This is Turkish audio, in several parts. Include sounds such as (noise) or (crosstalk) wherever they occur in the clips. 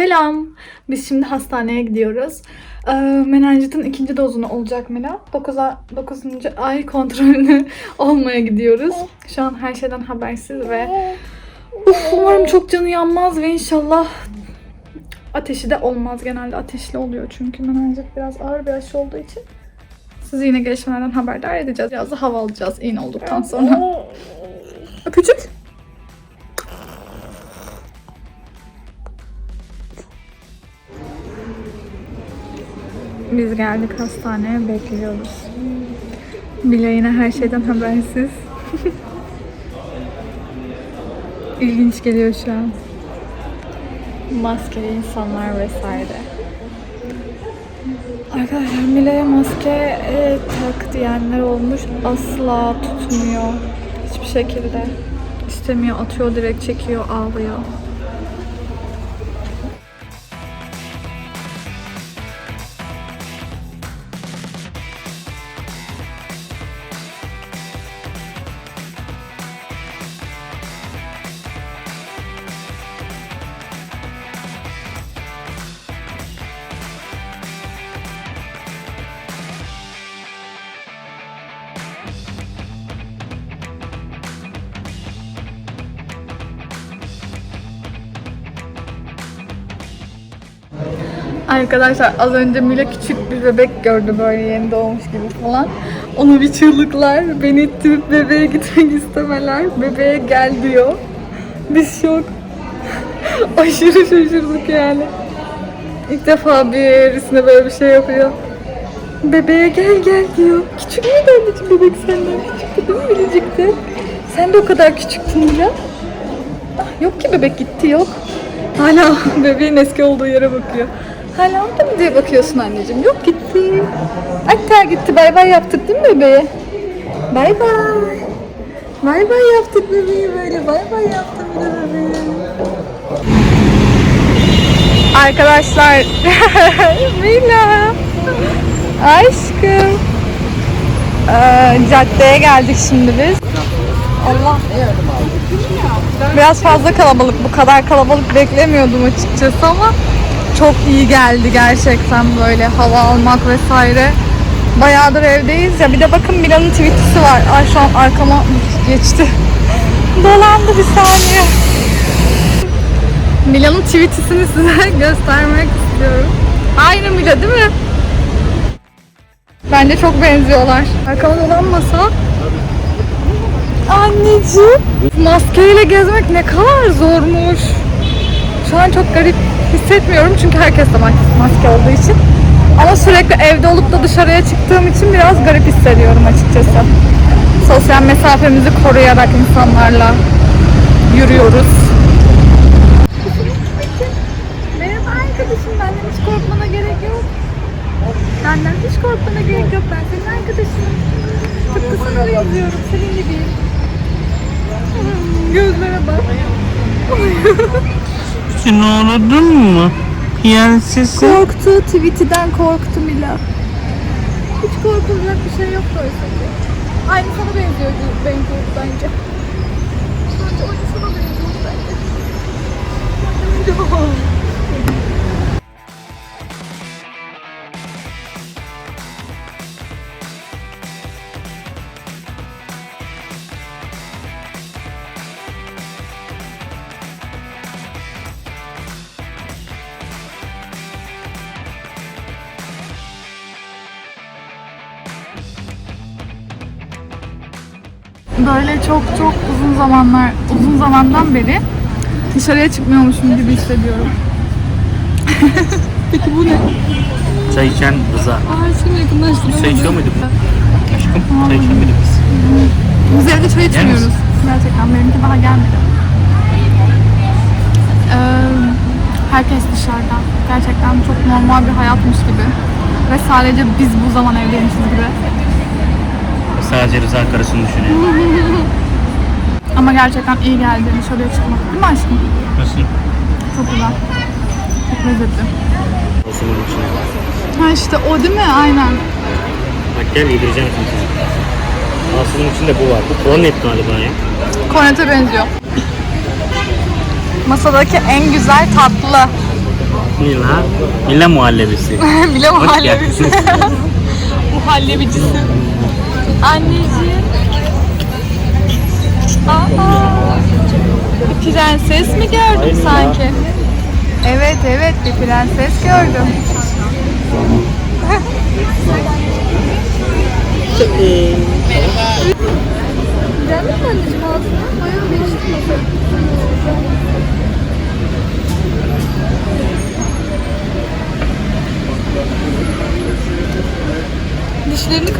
Selam. Biz şimdi hastaneye gidiyoruz. Ee, menenjitin ikinci dozunu olacak Mela. 9, 9. ay kontrolünü (laughs) olmaya gidiyoruz. Şu an her şeyden habersiz ve uf, umarım çok canı yanmaz ve inşallah ateşi de olmaz. Genelde ateşli oluyor çünkü menenjit biraz ağır bir aşı olduğu için. Sizi yine gelişmelerden haberdar edeceğiz. Biraz da hava alacağız iğne olduktan sonra. Öpücük. Biz geldik hastaneye bekliyoruz. Mila yine her şeyden habersiz. (laughs) İlginç geliyor şu an. Maskeli insanlar vesaire. Arkadaşlar Mila'ya maske e, tak diyenler olmuş. Asla tutmuyor. Hiçbir şekilde. istemiyor. Atıyor direkt çekiyor. Ağlıyor. Arkadaşlar az önce Mila küçük bir bebek gördü böyle yeni doğmuş gibi falan. Onu bir çığlıklar, beni ittirip bebeğe gitmek (laughs) istemeler. Bebeğe gel diyor. Biz şok. (laughs) Aşırı şaşırdık yani. İlk defa birisine böyle bir şey yapıyor. Bebeğe gel gel diyor. Küçük müydü anneciğim bebek senden? Küçüktü değil mi minicikti? Sen de o kadar küçüktün Mila. Ah, yok ki bebek gitti yok. Hala (laughs) bebeğin eski olduğu yere bakıyor. Hala orada mı diye bakıyorsun anneciğim? Yok gitti. Hatta gitti. Bay bay yaptık değil mi bebeğe? Bay bay. Bay bay yaptık bebeği böyle. Bay bay yaptım bir de bebeğe. Arkadaşlar. (laughs) Mila. Aşkım. Ee, caddeye geldik şimdi biz. Allah. Biraz fazla kalabalık. Bu kadar kalabalık beklemiyordum açıkçası ama çok iyi geldi gerçekten böyle hava almak vesaire. Bayağıdır evdeyiz ya. Bir de bakın Mila'nın tweetisi var. Ay şu an arkama geçti. (laughs) Dolandı bir saniye. Mila'nın tweetisini size (laughs) göstermek istiyorum. Aynı Mila değil mi? Bence çok benziyorlar. Arkama dolanmasa Anneciğim. Maskeyle gezmek ne kadar zormuş. Şu an çok garip hissetmiyorum çünkü herkes de mas- maske olduğu için. Ama sürekli evde olup da dışarıya çıktığım için biraz garip hissediyorum açıkçası. Sosyal mesafemizi koruyarak insanlarla yürüyoruz. Merhaba arkadaşım, benden hiç korkmana gerek yok. Benden hiç korkmana gerek yok, ben senin arkadaşınım. Tıpkı sana benziyorum, senin gibiyim. Gözlere bak. Sen ağladın mı? Prensesim. Korktu, tweetiden korktu Mila. Hiç korkulacak bir şey yok oysa ki. Aynı sana benziyor benziyor bence. Bence aynı sana benziyor bence. Böyle çok çok uzun zamanlar, uzun zamandan beri dışarıya çıkmıyormuşum gibi hissediyorum. Peki bu ne? Çay içen Rıza. Aa şimdi yakınlaştıralım. Çay içiyor muyduk? Aşkım çay içiyor muyduk biz? Biz evde çay içmiyoruz. Gerçekten benimki daha gelmedi. Ee, herkes dışarıda. Gerçekten çok normal bir hayatmış gibi. Ve sadece biz bu zaman evdeymişiz gibi. Sadece Rıza karısını düşünüyor. (laughs) Ama gerçekten iyi geldi dışarıya çıkmak. Değil mi aşkım? Nasıl? Çok güzel. Çok lezzetli. Olsun bunun içine. Ha işte o değil mi? Aynen. Bak gel yedireceğim şimdi. Aslında içinde bu var. Bu kornet galiba ya. Kornete benziyor. Masadaki en güzel tatlı. Bismillah. Mila muhallebisi. (laughs) Hoş muhallebisi. (laughs) geldin. Muhallebicisi. Anneciğim. Aa, bir prenses mi gördüm Aynen ya. sanki? Evet evet bir prenses gördüm. Güzel mi anneciğim ağzına? Bayağı değişti.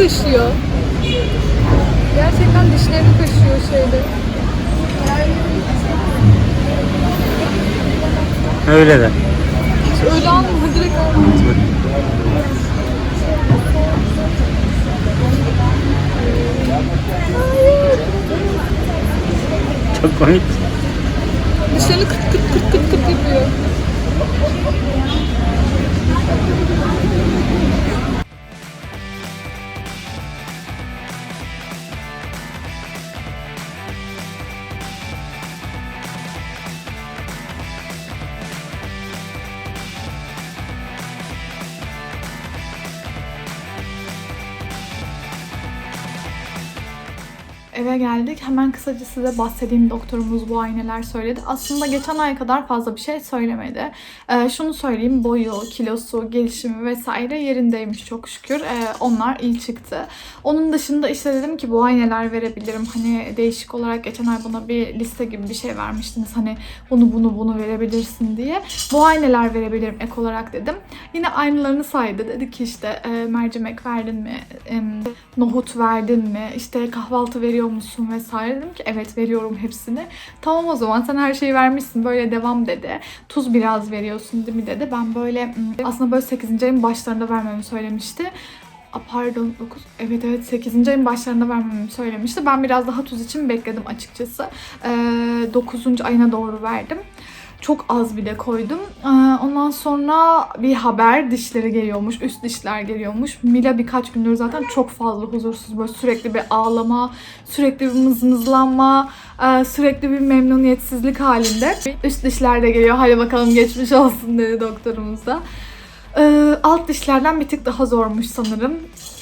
Kaşıyor. Gerçekten dişlerini kaşıyor şeyde. Öyle de. Hiç öyle alma direkt alma. Çok komik. Dişlerini kıt kıt kıt kıt kıt yapıyor. Eve geldik. Hemen kısaca size bahsedeyim doktorumuz bu ay neler söyledi. Aslında geçen ay kadar fazla bir şey söylemedi. Ee, şunu söyleyeyim boyu, kilosu, gelişimi vesaire yerindeymiş çok şükür. Ee, onlar iyi çıktı. Onun dışında işte dedim ki bu ay neler verebilirim. Hani değişik olarak geçen ay bana bir liste gibi bir şey vermiştiniz. Hani bunu bunu bunu verebilirsin diye. Bu ay neler verebilirim ek olarak dedim. Yine aynılarını saydı. Dedi ki işte e, mercimek verdin mi? E, nohut verdin mi? İşte kahvaltı veriyor musun vesaire. Dedim ki evet veriyorum hepsini. Tamam o zaman sen her şeyi vermişsin böyle devam dedi. Tuz biraz veriyorsun değil mi dedi. Ben böyle aslında böyle 8. ayın başlarında vermemi söylemişti. A, pardon 9 evet evet 8. ayın başlarında vermemi söylemişti. Ben biraz daha tuz için bekledim açıkçası. Ee, 9. ayına doğru verdim. Çok az bile koydum. Ee, ondan sonra bir haber dişleri geliyormuş, üst dişler geliyormuş. Mila birkaç gündür zaten çok fazla huzursuz. Böyle sürekli bir ağlama, sürekli bir mızmızlanma, e, sürekli bir memnuniyetsizlik halinde. Üst dişler de geliyor. Hadi bakalım geçmiş olsun dedi doktorumuz. Ee, alt dişlerden bir tık daha zormuş sanırım.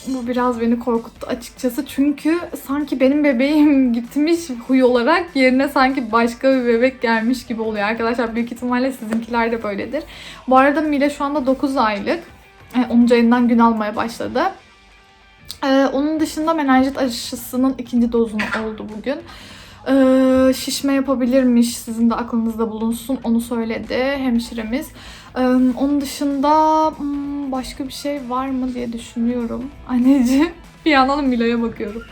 Bu biraz beni korkuttu açıkçası. Çünkü sanki benim bebeğim (laughs) gitmiş huy olarak yerine sanki başka bir bebek gelmiş gibi oluyor arkadaşlar. Büyük ihtimalle sizinkiler de böyledir. Bu arada Mile şu anda 9 aylık. E, 10. ayından gün almaya başladı. Ee, onun dışında menenjit aşısının ikinci dozunu oldu bugün. Ee, şişme yapabilirmiş sizin de aklınızda bulunsun onu söyledi hemşiremiz. Ee, onun dışında hmm, başka bir şey var mı diye düşünüyorum. Anneciğim (laughs) bir yandan da Mila'ya bakıyorum.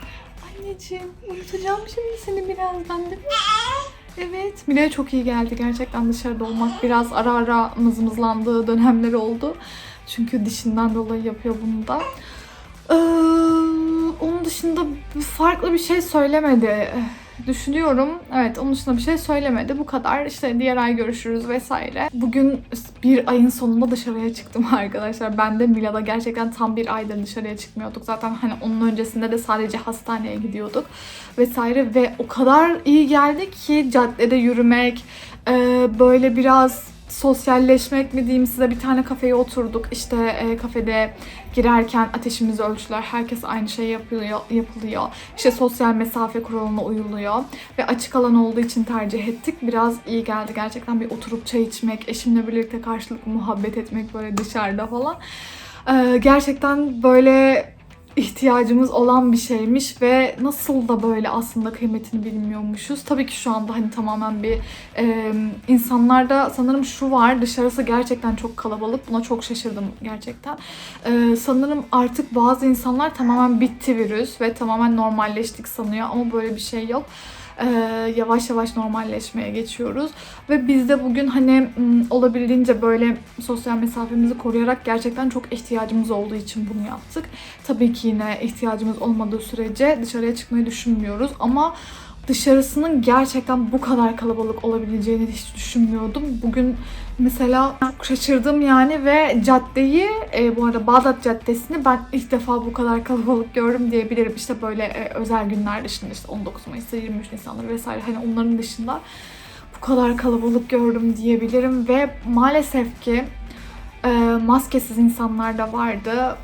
Anneciğim unutacağım şimdi seni birazdan değil mi? Evet Mila'ya çok iyi geldi gerçekten dışarıda olmak. Biraz ara ara mızmızlandığı dönemleri oldu. Çünkü dişinden dolayı yapıyor bunu da. Ee, onun dışında farklı bir şey söylemedi. Düşünüyorum. Evet onun dışında bir şey söylemedi. Bu kadar. İşte diğer ay görüşürüz vesaire. Bugün bir ayın sonunda dışarıya çıktım (laughs) arkadaşlar. Ben de Mila'da gerçekten tam bir aydır dışarıya çıkmıyorduk. Zaten hani onun öncesinde de sadece hastaneye gidiyorduk vesaire ve o kadar iyi geldi ki caddede yürümek, e, böyle biraz sosyalleşmek mi diyeyim size bir tane kafeye oturduk. İşte e, kafede girerken ateşimizi ölçüler. Herkes aynı şey yapılıyor, yapılıyor. İşte sosyal mesafe kuralına uyuluyor. Ve açık alan olduğu için tercih ettik. Biraz iyi geldi gerçekten bir oturup çay içmek, eşimle birlikte karşılıklı muhabbet etmek böyle dışarıda falan. Ee, gerçekten böyle ihtiyacımız olan bir şeymiş ve nasıl da böyle aslında kıymetini bilmiyormuşuz. Tabii ki şu anda hani tamamen bir e, insanlarda sanırım şu var dışarısı gerçekten çok kalabalık. Buna çok şaşırdım gerçekten. E, sanırım artık bazı insanlar tamamen bitti virüs ve tamamen normalleştik sanıyor ama böyle bir şey yok. E, yavaş yavaş normalleşmeye geçiyoruz. Ve biz de bugün hani olabildiğince böyle sosyal mesafemizi koruyarak gerçekten çok ihtiyacımız olduğu için bunu yaptık. Tabii ki yine ihtiyacımız olmadığı sürece dışarıya çıkmayı düşünmüyoruz ama dışarısının gerçekten bu kadar kalabalık olabileceğini hiç düşünmüyordum. Bugün mesela şaşırdım yani ve caddeyi e, bu arada Bağdat Caddesi'ni ben ilk defa bu kadar kalabalık gördüm diyebilirim. İşte böyle e, özel günler dışında işte 19 Mayıs'ta 23 Nisan'da vesaire hani onların dışında bu kadar kalabalık gördüm diyebilirim ve maalesef ki e, maskesiz insanlar da vardı.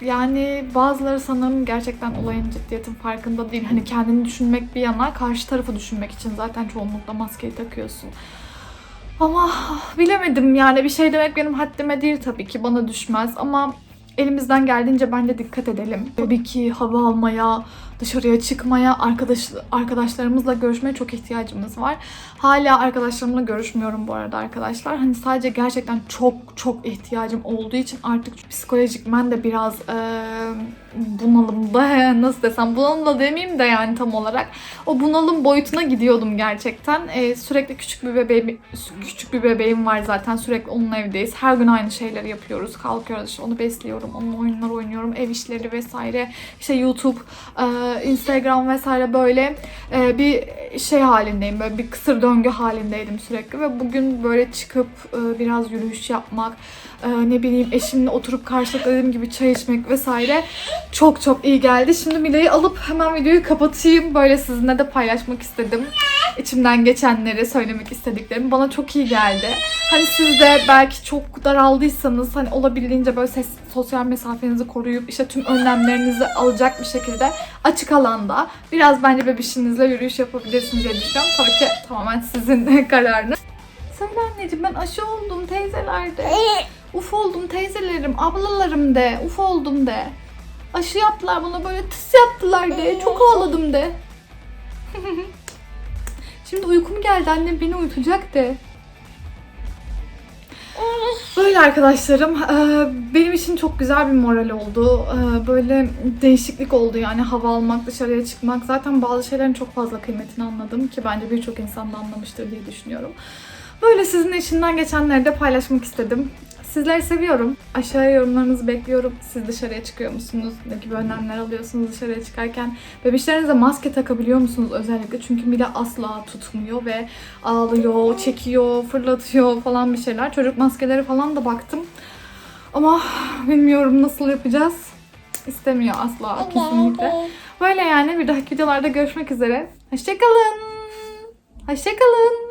Yani bazıları sanırım gerçekten olayın ciddiyetin farkında değil. Hani kendini düşünmek bir yana karşı tarafı düşünmek için zaten çoğunlukla maskeyi takıyorsun. Ama bilemedim yani bir şey demek benim haddime değil tabii ki bana düşmez ama elimizden geldiğince bence dikkat edelim. Tabii ki hava almaya, dışarıya çıkmaya, arkadaş arkadaşlarımızla görüşmeye çok ihtiyacımız var. Hala arkadaşlarımla görüşmüyorum bu arada arkadaşlar. Hani sadece gerçekten çok çok ihtiyacım olduğu için artık psikolojikmen de biraz eee bunalımda (laughs) nasıl desem bunalımda demeyeyim de yani tam olarak o bunalım boyutuna gidiyordum gerçekten. Eee, sürekli küçük bir bebeğim küçük bir bebeğim var zaten sürekli onun evdeyiz. Her gün aynı şeyleri yapıyoruz. Kalkıyoruz işte onu besliyorum, onunla oyunlar oynuyorum, ev işleri vesaire. İşte YouTube, eee, Instagram vesaire böyle eee, bir şey halindeyim. Böyle bir kısır döngü halindeydim sürekli ve bugün böyle çıkıp eee, biraz yürüyüş yapmak, eee, ne bileyim eşimle oturup karşılıklı dediğim gibi çay içmek vesaire çok çok iyi geldi. Şimdi Mile'yi alıp hemen videoyu kapatayım. Böyle sizinle de paylaşmak istedim. İçimden geçenleri, söylemek istediklerimi bana çok iyi geldi. Hani siz de belki çok daraldıysanız hani olabildiğince böyle ses, sosyal mesafenizi koruyup işte tüm önlemlerinizi alacak bir şekilde açık alanda biraz bence bebişinizle yürüyüş yapabilirsiniz diye düşünüyorum. Tabii ki tamamen sizin (laughs) kararınız. Söyle anneciğim ben aşı oldum teyzelerde. Uf oldum teyzelerim, ablalarım de. Uf oldum de. Aşı yaptılar bana böyle tıs yaptılar de. Çok ağladım de. (laughs) Şimdi uykum geldi annem beni uyutacak de. Böyle arkadaşlarım. eee, Benim için çok güzel bir moral oldu. Eee, Böyle değişiklik oldu yani hava almak, dışarıya çıkmak. Zaten bazı şeylerin çok fazla kıymetini anladım ki bence birçok insan da anlamıştır diye düşünüyorum. Böyle sizin içinden geçenleri de paylaşmak istedim. Sizleri seviyorum. Aşağıya yorumlarınızı bekliyorum. Siz dışarıya çıkıyor musunuz? Ne gibi önlemler alıyorsunuz dışarıya çıkarken? Bebişlerinize maske takabiliyor musunuz özellikle? Çünkü bile asla tutmuyor ve ağlıyor, çekiyor, fırlatıyor falan bir şeyler. Çocuk maskeleri falan da baktım. Ama bilmiyorum nasıl yapacağız. İstemiyor asla kesinlikle. Böyle yani bir dahaki videolarda görüşmek üzere. Hoşçakalın. Hoşçakalın.